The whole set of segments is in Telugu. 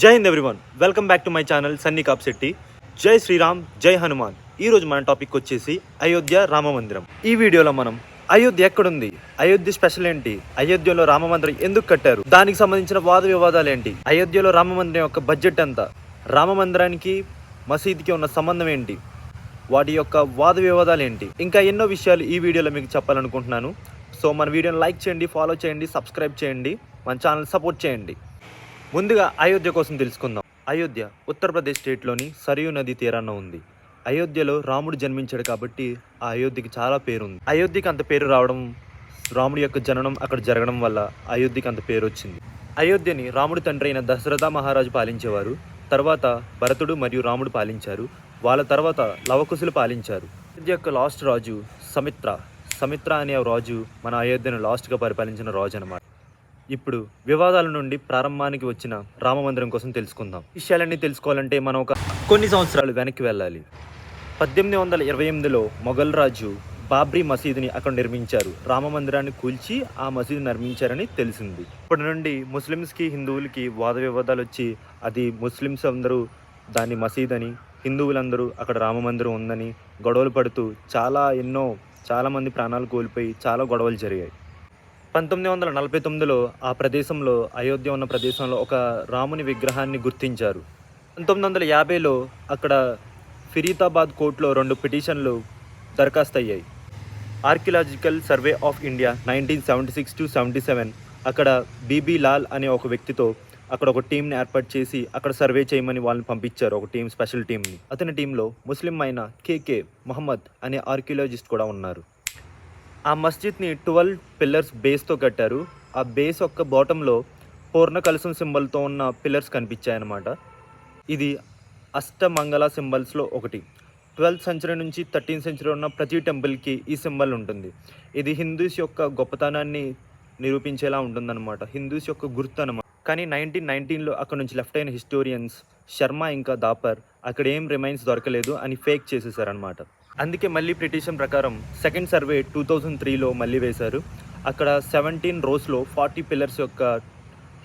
జై Hind everyone. Welcome back to my channel Sunny Kapshetti జై శ్రీరామ్ జై హనుమాన్. ఈరోజు మన టాపిక్ వచ్చేసి అయోధ్య రామ మందిరం. ఈ వీడియోలో మనం అయోధ్య ఎక్కడుంది అయోధ్య స్పెషల్ ఏంటి అయోధ్యలో రామ మందిరం ఎందుకు కట్టారు దానికి సంబంధించిన వాద వివాదాలు ఏంటి అయోధ్యలో రామ మందిరం యొక్క బడ్జెట్ ఎంత రామ మందిరానికి మసీద్కి ఉన్న సంబంధం ఏంటి వాటి యొక్క వాద వివాదాలు ఏంటి ఇంకా ఎన్నో విషయాలు ఈ వీడియోలో మీకు చెప్పాలనుకుంటున్నాను. సో మన వీడియోని లైక్ చేయండి ఫాలో చేయండి సబ్స్క్రైబ్ చేయండి మన ఛానల్ సపోర్ట్ చేయండి. ముందుగా అయోధ్య కోసం తెలుసుకుందాం. అయోధ్య ఉత్తరప్రదేశ్ స్టేట్లోని సరియు నది తీరాన ఉంది. అయోధ్యలో రాముడు జన్మించాడు కాబట్టి ఆ అయోధ్యకి చాలా పేరు ఉంది అయోధ్యకి అంత పేరు రావడం రాముడి యొక్క జననం అక్కడ జరగడం వల్ల అయోధ్యకి అంత పేరు వచ్చింది. అయోధ్యని రాముడి తండ్రి అయిన దశరథ మహారాజు పాలించేవారు. తర్వాత భరతుడు మరియు రాముడు పాలించారు. వాళ్ళ తర్వాత లవకుశులు పాలించారు. అయోధ్య యొక్క లాస్ట్ రాజు సమిత్ర. సమిత్ర అనే రాజు మన అయోధ్యను లాస్ట్గా పరిపాలించిన రాజు అన్నమాట. ఇప్పుడు వివాదాల నుండి ప్రారంభానికి వచ్చిన రామ మందిరం కోసం తెలుసుకుందాం. విషయాలన్నీ తెలుసుకోవాలంటే మనం ఒక కొన్ని సంవత్సరాలు వెనక్కి వెళ్ళాలి. పద్దెనిమిది వందల ఇరవై ఎనిమిదిలో మొఘల్ రాజు బాబ్రీ మసీదుని అక్కడ నిర్మించారు. రామ మందిరాన్ని కూల్చి ఆ మసీదు నిర్మించారని తెలిసింది. ఇప్పటి నుండి ముస్లిమ్స్కి హిందువులకి వాద వివాదాలు వచ్చి అది ముస్లిమ్స్ అందరూ దాన్ని మసీద్ అని హిందువులందరూ అక్కడ రామ మందిరం ఉందని గొడవలు పడుతూ చాలా ఎన్నో చాలామంది ప్రాణాలు కోల్పోయి చాలా గొడవలు జరిగాయి. పంతొమ్మిది వందల నలభై తొమ్మిదిలో ఆ ప్రదేశంలో అయోధ్య ఉన్న ప్రదేశంలో ఒక రాముని విగ్రహాన్ని గుర్తించారు. పంతొమ్మిది వందల యాభైలో అక్కడ ఫిరీతాబాద్ కోర్టులో రెండు పిటిషన్లు దరఖాస్తు అయ్యాయి archaeological survey of India nineteen seventy six to seventy seven అక్కడ బీబీ లాల్ అనే ఒక వ్యక్తితో అక్కడ ఒక టీంని ఏర్పాటు చేసి అక్కడ సర్వే చేయమని వాళ్ళని పంపించారు ఒక టీం స్పెషల్ టీంని. అతని టీంలో ముస్లిం అయిన కేకే మహమ్మద్ అనే ఆర్కియలాజిస్ట్ కూడా ఉన్నారు. ఆ మస్జిద్ని ట్వెల్వ్ పిల్లర్స్ బేస్తో కట్టారు. ఆ బేస్ యొక్క బాటంలో పూర్ణ కలసం సింబల్తో ఉన్న పిల్లర్స్ కనిపించాయన్నమాట. ఇది అష్టమంగళ సింబల్స్లో ఒకటి. ట్వెల్త్ సెంచరీ నుంచి థర్టీన్త్ సెంచరీ ఉన్న ప్రతి టెంపుల్కి ఈ సింబల్ ఉంటుంది. ఇది హిందూస్ యొక్క గొప్పతనాన్ని నిరూపించేలా ఉంటుందన్నమాట. హిందూస్ యొక్క గుర్తు అనమాట కానీ నైన్టీన్ నైన్టీన్లో అక్కడ నుంచి లెఫ్ట్ అయిన హిస్టోరియన్స్ శర్మ ఇంకా దాపర్ అక్కడ ఏం రిమైన్స్ దొరకలేదు అని ఫేక్ చేసేసారనమాట అందుకే మళ్ళీ పిటిషన్ ప్రకారం సెకండ్ సర్వే టూ థౌజండ్ త్రీలో మళ్ళీ వేశారు. అక్కడ సెవెంటీన్ రోస్లో ఫార్టీ పిల్లర్స్ యొక్క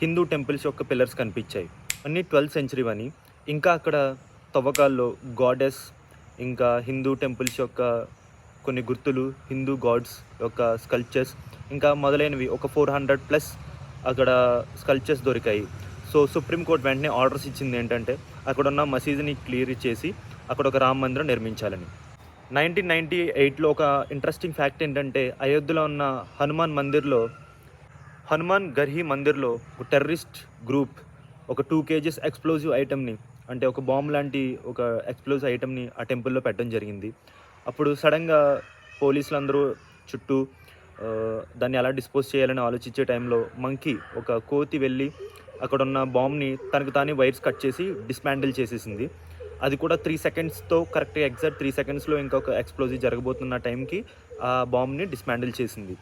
హిందూ టెంపుల్స్ యొక్క పిల్లర్స్ కనిపించాయి. అన్నీ ట్వెల్త్ సెంచరీ అని ఇంకా అక్కడ తవ్వకాల్లో గాడెస్ ఇంకా హిందూ టెంపుల్స్ యొక్క కొన్ని గుర్తులు హిందూ గాడ్స్ యొక్క స్కల్ప్చర్స్ ఇంకా మొదలైనవి ఒక ఫోర్ హండ్రెడ్ ప్లస్ అక్కడ స్కల్ప్చర్స్ దొరికాయి. సో సుప్రీంకోర్టు వెంటనే ఆర్డర్స్ ఇచ్చింది ఏంటంటే అక్కడ ఉన్న మసీదుని క్లియర్ చేసి అక్కడ ఒక రామ మందిరం నిర్మించాలని. నైన్టీన్ నైంటీ ఎయిట్లో ఒక ఇంట్రెస్టింగ్ ఫ్యాక్ట్ ఏంటంటే అయోధ్యలో ఉన్న హనుమాన్ మందిర్లో హనుమాన్ గర్హి మందిర్లో ఒక టెర్రరిస్ట్ గ్రూప్ ఒక టూ కేజెస్ ఎక్స్ప్లోజివ్ ఐటెంని అంటే ఒక బాంబ్ లాంటి ఒక ఎక్స్ప్లోజివ్ ఐటెంని ఆ టెంపుల్లో పెట్టడం జరిగింది. అప్పుడు సడన్గా పోలీసులు అందరూ చుట్టూ దాన్ని ఎలా డిస్పోజ్ చేయాలని ఆలోచించే టైంలో మంకీ ఒక కోతి వెళ్ళి అక్కడ ఉన్న బాంబ్ని తనకు తానే వైర్స్ కట్ చేసి డిస్మాండిల్ చేసేసింది. అది కూడా త్రీ సెకండ్స్తో కరెక్ట్గా ఎగ్జాక్ట్ త్రీ సెకండ్స్లో ఇంకొక ఎక్స్ప్లోజివ్ జరగబోతున్న టైంకి ఆ బాంబ్ని డిస్మాండిల్ చేసింది.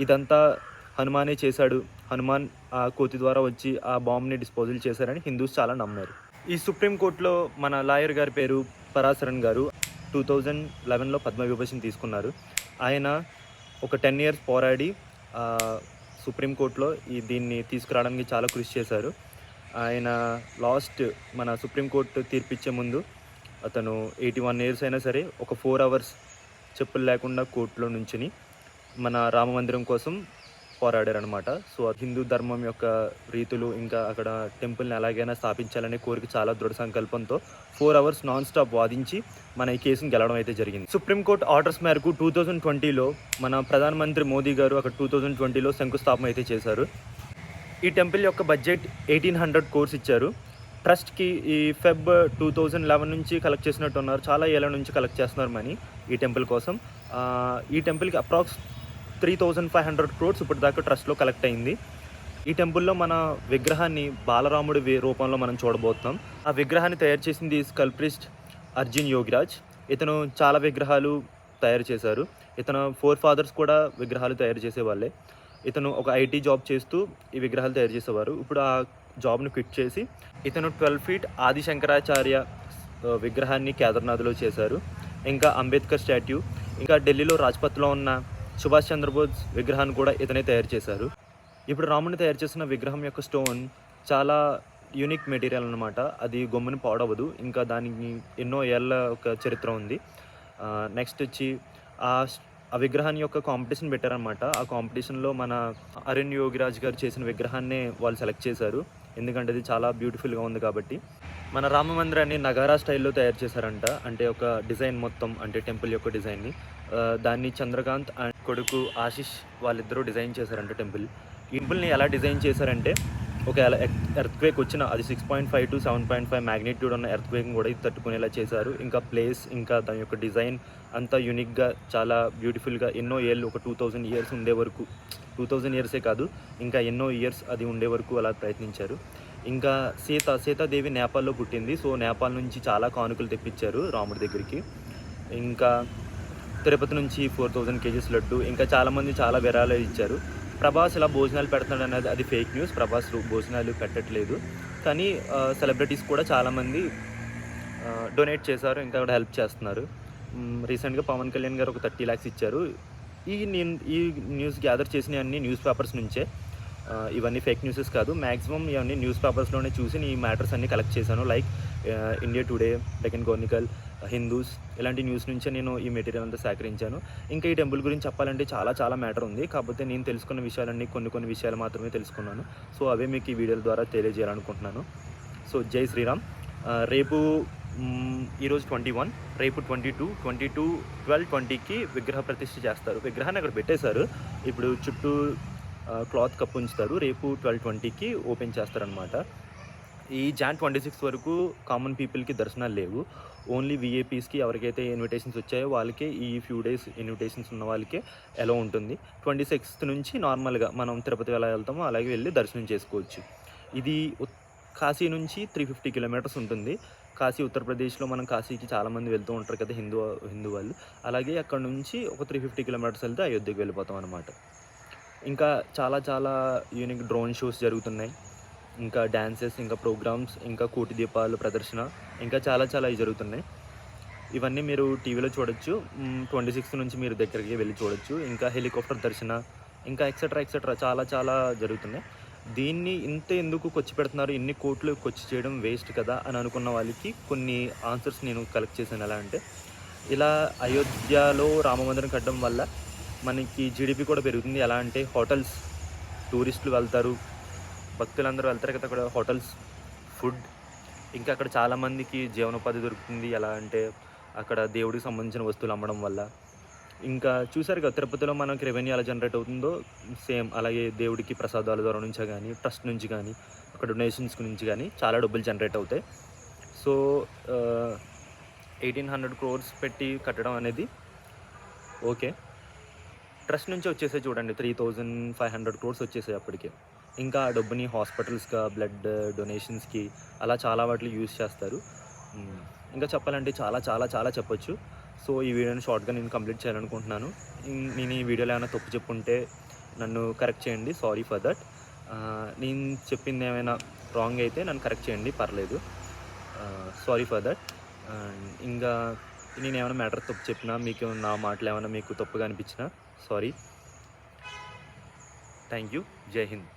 ఇదంతా హనుమానే చేశాడు. హనుమాన్ ఆ కోతి ద్వారా వచ్చి ఆ బాంబ్ని డిస్పోజల్ చేశారని హిందూస్ చాలా నమ్మారు. ఈ సుప్రీంకోర్టులో మన లాయర్ గారి పేరు పరాశరణ్ గారు టూ థౌజండ్ లెవెన్లో పద్మ పద్మవిభూషణ్ తీసుకున్నారు. ఆయన ఒక టెన్ ఇయర్స్ పోరాడి సుప్రీంకోర్టులో ఈ దీన్ని తీసుకురావడానికి చాలా కృషి చేశారు. ఆయన లాస్ట్ మన సుప్రీంకోర్టు తీర్పిచ్చే ముందు అతను ఎయిటీ వన్ ఇయర్స్ అయినా సరే ఒక ఫోర్ అవర్స్ చెప్పులు లేకుండా కోర్టులో నుంచుని మన రామ మందిరం కోసం పోరాడారనమాట సో హిందూ ధర్మం యొక్క రీతులు ఇంకా అక్కడ టెంపుల్ని ఎలాగైనా స్థాపించాలనే కోరిక చాలా దృఢ సంకల్పంతో ఫోర్ అవర్స్ నాన్ స్టాప్ వాదించి మన ఈ కేసును గెలవడం అయితే జరిగింది. సుప్రీంకోర్టు ఆర్డర్స్ మేరకు టూ థౌజండ్ ట్వంటీలో మన ప్రధానమంత్రి మోదీ గారు అక్కడ టూ థౌజండ్ ట్వంటీలో శంకుస్థాపన అయితే చేశారు. ఈ టెంపుల్ యొక్క బడ్జెట్ ఎయిటీన్ హండ్రెడ్ కోర్స్ ఇచ్చారు. ట్రస్ట్కి ఈ ఫెబ్ టూ థౌజండ్ లెవెన్ నుంచి కలెక్ట్ చేసినట్టు ఉన్నారు చాలా ఏళ్ళ నుంచి కలెక్ట్ చేస్తున్నారు మనీ ఈ టెంపుల్ కోసం. ఈ టెంపుల్కి approx three thousand five hundred crores ఇప్పటిదాకా దాకా ట్రస్ట్లో కలెక్ట్ అయింది. ఈ టెంపుల్లో మన విగ్రహాన్ని బాలరాముడి రూపంలో మనం చూడబోతున్నాం. ఆ విగ్రహాన్ని తయారు చేసింది స్కల్ప్రిస్ట్ అర్జున్ యోగిరాజ్. ఇతను చాలా విగ్రహాలు తయారు చేశారు. ఇతను ఫోర్ ఫాదర్స్ కూడా విగ్రహాలు తయారు చేసేవాళ్ళే. ఇతను ఒక ఐటీ జాబ్ చేస్తూ ఈ విగ్రహాలు తయారు చేసేవారు. ఇప్పుడు ఆ జాబ్ను క్విట్ చేసి ఇతను ట్వెల్వ్ ఫీట్ ఆది శంకరాచార్య విగ్రహాన్ని కేదార్నాథ్లో చేశారు. ఇంకా అంబేద్కర్ స్టాట్యూ ఇంకా ఢిల్లీలో రాజ్పథ్లో ఉన్న సుభాష్ చంద్రబోస్ విగ్రహాన్ని కూడా ఇతనే తయారు చేశారు. ఇప్పుడు రాముని తయారు చేసిన విగ్రహం యొక్క స్టోన్ చాలా యూనిక్ మెటీరియల్ అనమాట అది గమ్ముని పాడవదు. ఇంకా దానికి ఎన్నో ఏళ్ళ ఒక చరిత్ర ఉంది. నెక్స్ట్ వచ్చి ఆ ఆ విగ్రహాన్ని యొక్క కాంపిటీషన్ పెట్టారనమాట ఆ కాంపిటీషన్లో మన అరుణ్ యోగిరాజ్ గారు చేసిన విగ్రహాన్నే వాళ్ళు సెలెక్ట్ చేశారు. ఎందుకంటే అది చాలా బ్యూటిఫుల్గా ఉంది కాబట్టి. మన రామ మందిరాన్ని నగారా స్టైల్లో తయారు చేశారంట. అంటే ఒక డిజైన్ మొత్తం అంటే టెంపుల్ యొక్క డిజైన్ని దాన్ని చంద్రకాంత్ అండ్ కొడుకు ఆశిష్ వాళ్ళిద్దరూ డిజైన్ చేశారంట టెంపుల్ టెంపుల్ని ఎలా డిజైన్ చేశారంటే ఒకవేళ ఎర్త్ క్వేక్ వచ్చిన అది six point five to seven point five magnitude ఉన్న ఎర్త్ క్వేక్ కూడా ఇది తట్టుకునేలా చేశారు. ఇంకా ప్లేస్ ఇంకా దాని యొక్క డిజైన్ అంతా యూనిక్గా చాలా బ్యూటిఫుల్గా ఎన్నో ఏళ్ళు ఒక టూ థౌజండ్ ఇయర్స్ ఉండే వరకు టూ థౌజండ్ ఇయర్సే కాదు ఇంకా ఎన్నో ఇయర్స్ అది ఉండే వరకు అలా ప్రయత్నించారు. ఇంకా సీత సీతాదేవి నేపాల్లో పుట్టింది. సో నేపాల్ నుంచి చాలా కానుకలు తెప్పించారు రాముడి దగ్గరికి. ఇంకా తిరుపతి నుంచి ఫోర్ థౌజండ్ కేజీస్ లడ్డు ఇంకా చాలామంది చాలా విరాళాలు ఇచ్చారు. ప్రభాస్ ఇలా భోజనాలు పెడుతున్నాడు అనేది అది ఫేక్ న్యూస్ ప్రభాస్ రూ- భోజనాలు పెట్టట్లేదు. కానీ సెలబ్రిటీస్ కూడా చాలామంది డొనేట్ చేశారు ఇంకా కూడా హెల్ప్ చేస్తున్నారు. రీసెంట్గా పవన్ కళ్యాణ్ గారు ఒక థర్టీ ల్యాక్స్ ఇచ్చారు. ఈ నేను ఈ న్యూస్ గ్యాదర్ చేసిన అన్ని న్యూస్ పేపర్స్ నుంచే ఇవన్నీ ఫేక్ న్యూసెస్ కాదు. మ్యాక్సిమం ఇవన్నీ న్యూస్ పేపర్స్లోనే చూసి ఈ మ్యాటర్స్ అన్ని కలెక్ట్ చేశాను. Like India today Deccan chronicle Hindus ఇలాంటి న్యూస్ నుంచే నేను ఈ మెటీరియల్ అంతా సేకరించాను. ఇంకా ఈ టెంపుల్ గురించి చెప్పాలంటే చాలా చాలా మ్యాటర్ ఉంది. కాకపోతే నేను తెలుసుకున్న విషయాలన్నీ కొన్ని కొన్ని విషయాలు మాత్రమే తెలుసుకున్నాను. సో అవే మీకు ఈ వీడియోల ద్వారా తెలియజేయాలనుకుంటున్నాను. సో జై శ్రీరామ్. రేపు ఈరోజు ట్వంటీ వన్ రేపు twenty two twenty two twelve ట్వంటీకి విగ్రహ ప్రతిష్ఠ చేస్తారు. విగ్రహాన్ని అక్కడ పెట్టేశారు. ఇప్పుడు చుట్టూ క్లాత్ కప్పు ఉంచుతారు రేపు ట్వెల్వ్ ట్వంటీకి ఓపెన్ చేస్తారనమాట ఈ జాన్ ట్వంటీ సిక్స్ వరకు కామన్ పీపుల్కి దర్శనాలు లేవు. ఓన్లీ విఏపీస్కి ఎవరికైతే ఇన్విటేషన్స్ వచ్చాయో వాళ్ళకి ఈ ఫ్యూ డేస్ ఇన్విటేషన్స్ ఉన్న వాళ్ళకే ఎలా ఉంటుంది. ట్వంటీ సిక్స్త్ నుంచి నార్మల్గా మనం తిరుపతి ఎలా వెళ్తామో అలాగే వెళ్ళి దర్శనం చేసుకోవచ్చు. ఇది ఉత్- కాశీ నుంచి త్రీ ఫిఫ్టీ కిలోమీటర్స్ ఉంటుంది. కాశీ ఉత్తరప్రదేశ్లో మనం కాశీకి చాలామంది వెళ్తూ ఉంటారు కదా హిందూ హిందూ వాళ్ళు. అలాగే అక్కడ నుంచి ఒక త్రీ ఫిఫ్టీ కిలోమీటర్స్ వెళ్తే అయోధ్యకి వెళ్ళిపోతాం అనమాట ఇంకా చాలా చాలా యూనిక్ డ్రోన్ షోస్ జరుగుతున్నాయి. ఇంకా డ్యాన్సెస్ ఇంకా ప్రోగ్రామ్స్ ఇంకా కోటి దీపాలు ప్రదర్శన ఇంకా చాలా చాలా ఇవి జరుగుతున్నాయి. ఇవన్నీ మీరు టీవీలో చూడొచ్చు. ట్వంటీ సిక్స్త్ నుంచి మీరు దగ్గరికి వెళ్ళి చూడొచ్చు. ఇంకా హెలికాప్టర్ దర్శన ఇంకా ఎక్సెట్రా ఎక్సెట్రా చాలా చాలా జరుగుతున్నాయి. దీన్ని ఇంత ఎందుకు కొచ్చి పెడుతున్నారు? ఇన్ని కోట్లు కొచ్చి చేయడం వేస్ట్ కదా అని అనుకున్న వాళ్ళకి కొన్ని ఆన్సర్స్ నేను కలెక్ట్ చేశాను. ఎలా అంటే ఇలా అయోధ్యలో రామ మందిరం కట్టడం వల్ల మనకి జీడిపి కూడా పెరుగుతుంది. ఎలా అంటే హోటల్స్ టూరిస్టులు వెళ్తారు. భక్తులందరూ వెళ్తారు కదా అక్కడ హోటల్స్ ఫుడ్. ఇంకా అక్కడ చాలామందికి జీవనోపాధి దొరుకుతుంది. ఎలా అంటే అక్కడ దేవుడికి సంబంధించిన వస్తువులు అమ్మడం వల్ల. ఇంకా చూసారు కదా తిరుపతిలో మనకి రెవెన్యూ ఎలా జనరేట్ అవుతుందో? సేమ్ అలాగే దేవుడికి ప్రసాదాల ద్వారా నుంచి కానీ ట్రస్ట్ నుంచి కానీ అక్కడ డొనేషన్స్ నుంచి కానీ చాలా డబ్బులు జనరేట్ అవుతాయి. సో ఎయిటీన్ హండ్రెడ్ క్రోర్స్ పెట్టి కట్టడం అనేది ఓకే. ట్రస్ట్ నుంచి వచ్చేసే చూడండి three thousand five hundred crores వచ్చేసాయి అప్పటికే. ఇంకా ఆ డబ్బుని హాస్పిటల్స్గా బ్లడ్ డొనేషన్స్కి అలా చాలా వాటిలో యూజ్ చేస్తారు. ఇంకా చెప్పాలంటే చాలా చాలా చాలా చెప్పొచ్చు. సో ఈ వీడియోని షార్ట్గా నేను కంప్లీట్ చేయాలనుకుంటున్నాను. నేను ఈ వీడియోలో ఏమైనా తప్పు చెప్పుంటే నన్ను కరెక్ట్ చేయండి. Sorry for that. నేను చెప్పింది ఏమైనా రాంగ్ అయితే నన్ను కరెక్ట్ చేయండి. పర్లేదు. Sorry for that. ఇంకా నేను ఏమైనా మ్యాటర్ తప్పు చెప్పినా మీకు నా మాటలు ఏమైనా మీకు తప్పుగా అనిపించినా సారీ. Thank you. జై హింద్.